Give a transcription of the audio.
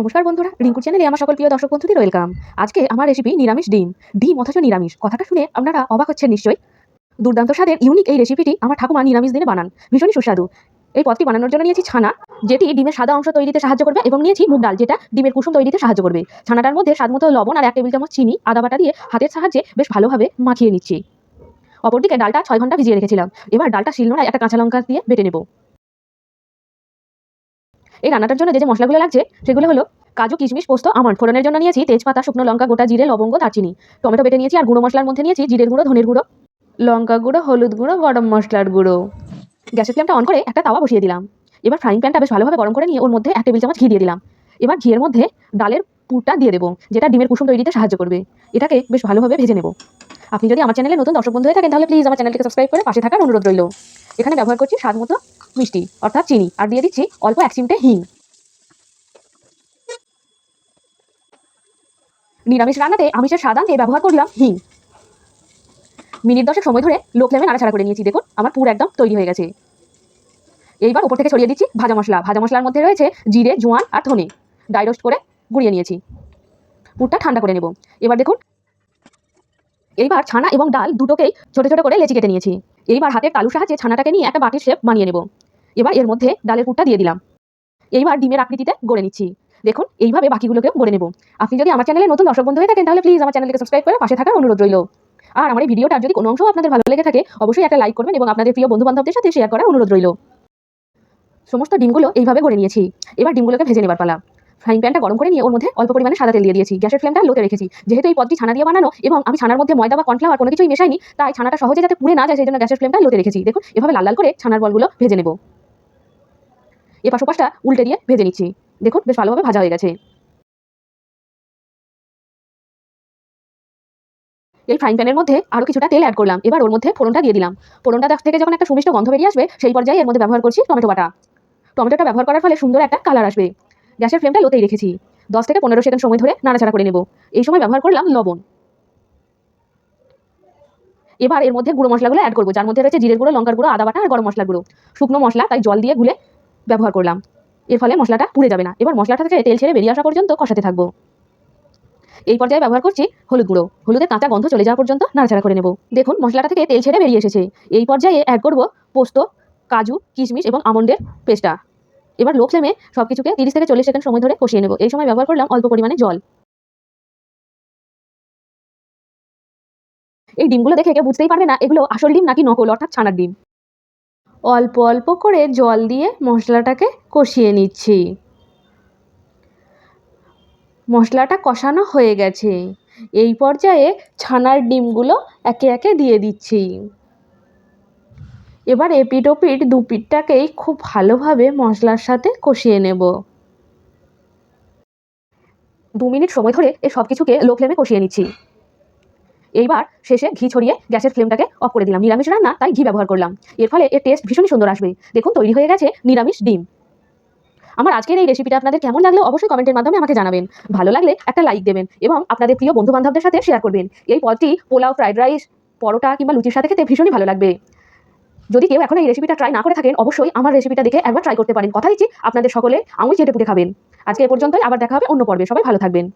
নমস্কার বন্ধুরা, রিঙ্কুর চ্যানেলে আমার সকল প্রিয় দর্শক বন্ধুদের ওয়েলকাম আজকে আমার রেসিপি নিরামিষ ডিম ডিম অথচ নিরামিষ। কথাটা শুনে আপনারা অবাক হচ্ছেন নিশ্চয়ই। দুর্দান্ত স্বাদের ইউনিক এই রেসিপিটি আমার ঠাকুমা নিরামিষ দিনে বানান। ভীষণই সুস্বাদু। এই পদটি বানানোর জন্য নিয়েছি ছানা, যেটি ডিমের সাদা অংশ তৈরিতে সাহায্য করবে এবং নিয়েছি মুগ ডাল, যেটা ডিমের কুসুম তৈরিতে সাহায্য করবে। ছানাটার মধ্যে স্বাদমতো লবণ আর এক টেবিল চামচ চিনি, আদা বাটা দিয়ে হাতের সাহায্যে বেশ ভালোভাবে মাখিয়ে নিচ্ছি। অপরদিকে ডালটা ছয় ঘণ্টা ভিজিয়ে রেখেছিলাম। এবার ডালটা শিলনোড়ায় একটা কাঁচা লঙ্কা দিয়ে বেটে নেব। এই রান্নাটার জন্য যে যে মশলাগুলো লাগছে, সেগুলো হলো কাজু, কিশমিশ, পোস্ত, আমন্ড। ফোড়নের জন্য নিয়েছি তেজপাতা, শুকনো লঙ্কা, গোটা জিরে, লবঙ্গ, দারচিনি। টমেটো বেটে নিয়েছি আর গুঁড়ো মশলার মধ্যে নিয়েছি জিরের গুঁড়ো, ধনের গুঁড়ো, লঙ্কা গুঁড়ো, হলুদ গুঁড়ো, গরম মশলার গুঁড়ো। গ্যাসের ফ্লেমটা অন করে একটা তাওয়া বসিয়ে দিলাম। এবার ফ্রাইং প্যানটা বেশ ভালোভাবে গরম করে নিয়ে ওর মধ্যে এক টেবিল চামচ ঘি দিয়ে দিলাম। এবার ঘিয়ের মধ্যে ডালের পুরটা দিয়ে দেবো, যেটা ডিমের কুসুম তৈরিতে সাহায্য করবে। এটাকে বেশ ভালোভাবে ভেজে নেব। আপনি যদি আমার চ্যানেলে নতুন দর্শক বন্ধু হয়ে থাকেন, তাহলে প্লিজ আমার চ্যানেলটিকে সাবস্ক্রাইব করে পাশে থাকার অনুরোধ রইল। এখানে ব্যবহার করছি স্বাদ মতো মিষ্টি, অর্থাৎ চিনি। আর দিয়ে দিচ্ছি অল্প এক চিমটে হিং। নিরামিষ রান্নাতে আমিষের স্বাদ আনতে ব্যবহার করলাম হিং। মিনিট দশেক সময় ধরে লো ফ্লেমে নাড়াচাড়া করে নিয়েছি। দেখুন, আমার পুর একদম তৈরি হয়ে গেছে। এইবার উপর থেকে ছড়িয়ে দিচ্ছি ভাজা মশলা। ভাজা মশলার মধ্যে রয়েছে জিরে, জোয়ান আর ধনে। ডাই রোস্ট করে গুঁড়িয়ে নিয়েছি। পুরটা ঠান্ডা করে নেব। এবার দেখুন, এইবার ছানা এবং ডাল দুটোকেই ছোট ছোট করে লেচি কেটে নিয়েছি। এইবার হাতের তালুর সাহায্যে ছানাটাকে নিয়ে একটা বাটির শেপ বানিয়ে নেব। এবার এর মধ্যে ডালের পুরটা দিয়ে দিলাম। এইবার ডিমের আকৃতিতে গড়ে নিচ্ছি। দেখুন, এইভাবে বাকিগুলোকেও গড়ে নেব। আপনি যদি আমার চ্যানেলে নতুন দর্শক বন্ধু হয়ে থাকেন, তাহলে প্লিজ আমার চ্যানেলকে সাবস্ক্রাইব করে পাশে থাকার অনুরোধ রইল। আর আমার এই ভিডিওটার যদি কোনো অংশ আপনাদের ভালো লেগে থাকে, অবশ্যই একটা লাইক করবেন এবং আপনাদের প্রিয় বন্ধু বান্ধবদের সাথে শেয়ার করার অনুরোধ রইল। সমস্ত ডিমগুলো এইভাবে গড়ে নিয়েছি। এবার ডিমগুলোকে ভেজে নেবার পালা। ফ্রাইং প্যানটা গরম করে নিয়ে ওর মধ্যে অল্প পরিমাণে সাদা তেল দিয়ে দিয়েছি। গ্যাসের ফ্লেমটা লোতে রেখেছি। যেহেতু এই পদটি ছানা দিয়ে বানানো এবং আমি ছানার মধ্যে ময়দা বা কর্নফ্লাওয়ার কোনো কিছুই মেশাইনি, তাই ছানাটা সহজে যাতে পুড়ে না যায়, সেই জন্য গ্যাসের ফ্লেমটা লোতে রেখেছি। দেখুন, এভাবে লাল লাল করে ছানার বলগুলো ভেজে নেব। এ পাশ ওপাশটা উল্টে দিয়ে ভেজে নিচ্ছি। দেখুন, বেশ ভালোভাবে ভাজা হয়ে গেছে। এই ফ্রাইং প্যানের মধ্যে আরও কিছুটা তেল অ্যাড করলাম। এবার ওর মধ্যে ফোড়নটা দিয়ে দিলাম। ফোড়নটা থেকে যখন একটা সুমিষ্ট গন্ধ বেরিয়ে আসবে, সেই পর্যায়ে এর মধ্যে ব্যবহার করছি টমেটো বাটা। টমেটোটা ব্যবহার করার ফলে সুন্দর একটা কালার আসবে। গ্যাসের ফ্লেমটা লোতেই রেখেছি। দশ থেকে পনেরো সেকেন্ড সময় ধরে নাড়াচাড়া করে নেব। এই সময় ব্যবহার করলাম লবণ। এবার এর মধ্যে গুঁড়ো মশলাগুলো অ্যাড করব। যার মধ্যে রয়েছে জিরের গুঁড়ো, লঙ্কার গুঁড়ো, আদা বাটা আর গরম মশলার গুঁড়ো। শুকনো মশলা, তাই জল দিয়ে গুলে ব্যবহার করলাম। এর ফলে মশলাটা পুড়ে যাবে না। এবার মশলাটা থেকে তেল ছেড়ে বেরিয়ে আসা পর্যন্ত কষাতে থাকব। এই পর্যায়ে ব্যবহার করছি হলুদ গুঁড়ো। হলুদের কাঁচা গন্ধ চলে যাওয়া পর্যন্ত নাড়াচাড়া করে নেব। দেখুন, মশলাটা থেকে তেল ছেড়ে বেরিয়ে এসেছে। এই পর্যায়ে অ্যাড করব পোস্ত, কাজু, কিশমিশ এবং আমন্ডের পেস্টটা। এবার লো ফ্লেমে সব কিছুকে তিরিশ থেকে চল্লিশ সেকেন্ড সময় ধরে কষিয়ে নেব। এই সময় ব্যবহার করলাম অল্প পরিমাণে জল। এই ডিমগুলো দেখে কেউ বুঝতেই পারবে না, এগুলো আসল ডিম নাকি নকল, অর্থাৎ ছানার ডিম। অল্প অল্প করে জল দিয়ে মশলাটাকে কষিয়ে নিচ্ছি। মশলাটা কষানো হয়ে গেছে। এই পর্যায়ে ছানার ডিমগুলো একে একে দিয়ে দিচ্ছি। এবার এপিট ওপিট দু পিঠটাকেই খুব ভালোভাবে মশলার সাথে কষিয়ে নেব। দু মিনিট সময় ধরে এই সব কিছুকে লো ফ্লেমে কষিয়ে নিচ্ছি। এইবার শেষে ঘি ছড়িয়ে গ্যাসের ফ্লেমটাকে অফ করে দিলাম। নিরামিষ রান্না, তাই ঘি ব্যবহার করলাম। এর ফলে এর টেস্ট ভীষণই সুন্দর আসবে। দেখুন, তৈরি হয়ে গেছে নিরামিষ ডিম। আমার আজকের এই রেসিপিটা আপনাদের কেমন লাগল অবশ্যই কমেন্টের মাধ্যমে আমাকে জানাবেন। ভালো লাগলে একটা লাইক দেবেন এবং আপনাদের প্রিয় বন্ধু বান্ধবদের সাথে শেয়ার করবেন। এই পদটি পোলাও ফ্রাইড রাইস পরোটা কিংবা লুচির সাথে খেতে ভীষণই ভালো লাগবে। যদি কেউ এখন এই রেসিপিটা ট্রাই না করে থাকেন, অবশ্যই আমার রেসিপিটা দেখে একবার ট্রাই করতে পারেন। কথা দিচ্ছি আপনাদের সকলে, আঙুল চেটে পুটে খাবেন। আজকে এ পর্যন্তই, আবার দেখা হবে অন্য পর্বে। সবাই ভালো থাকবেন।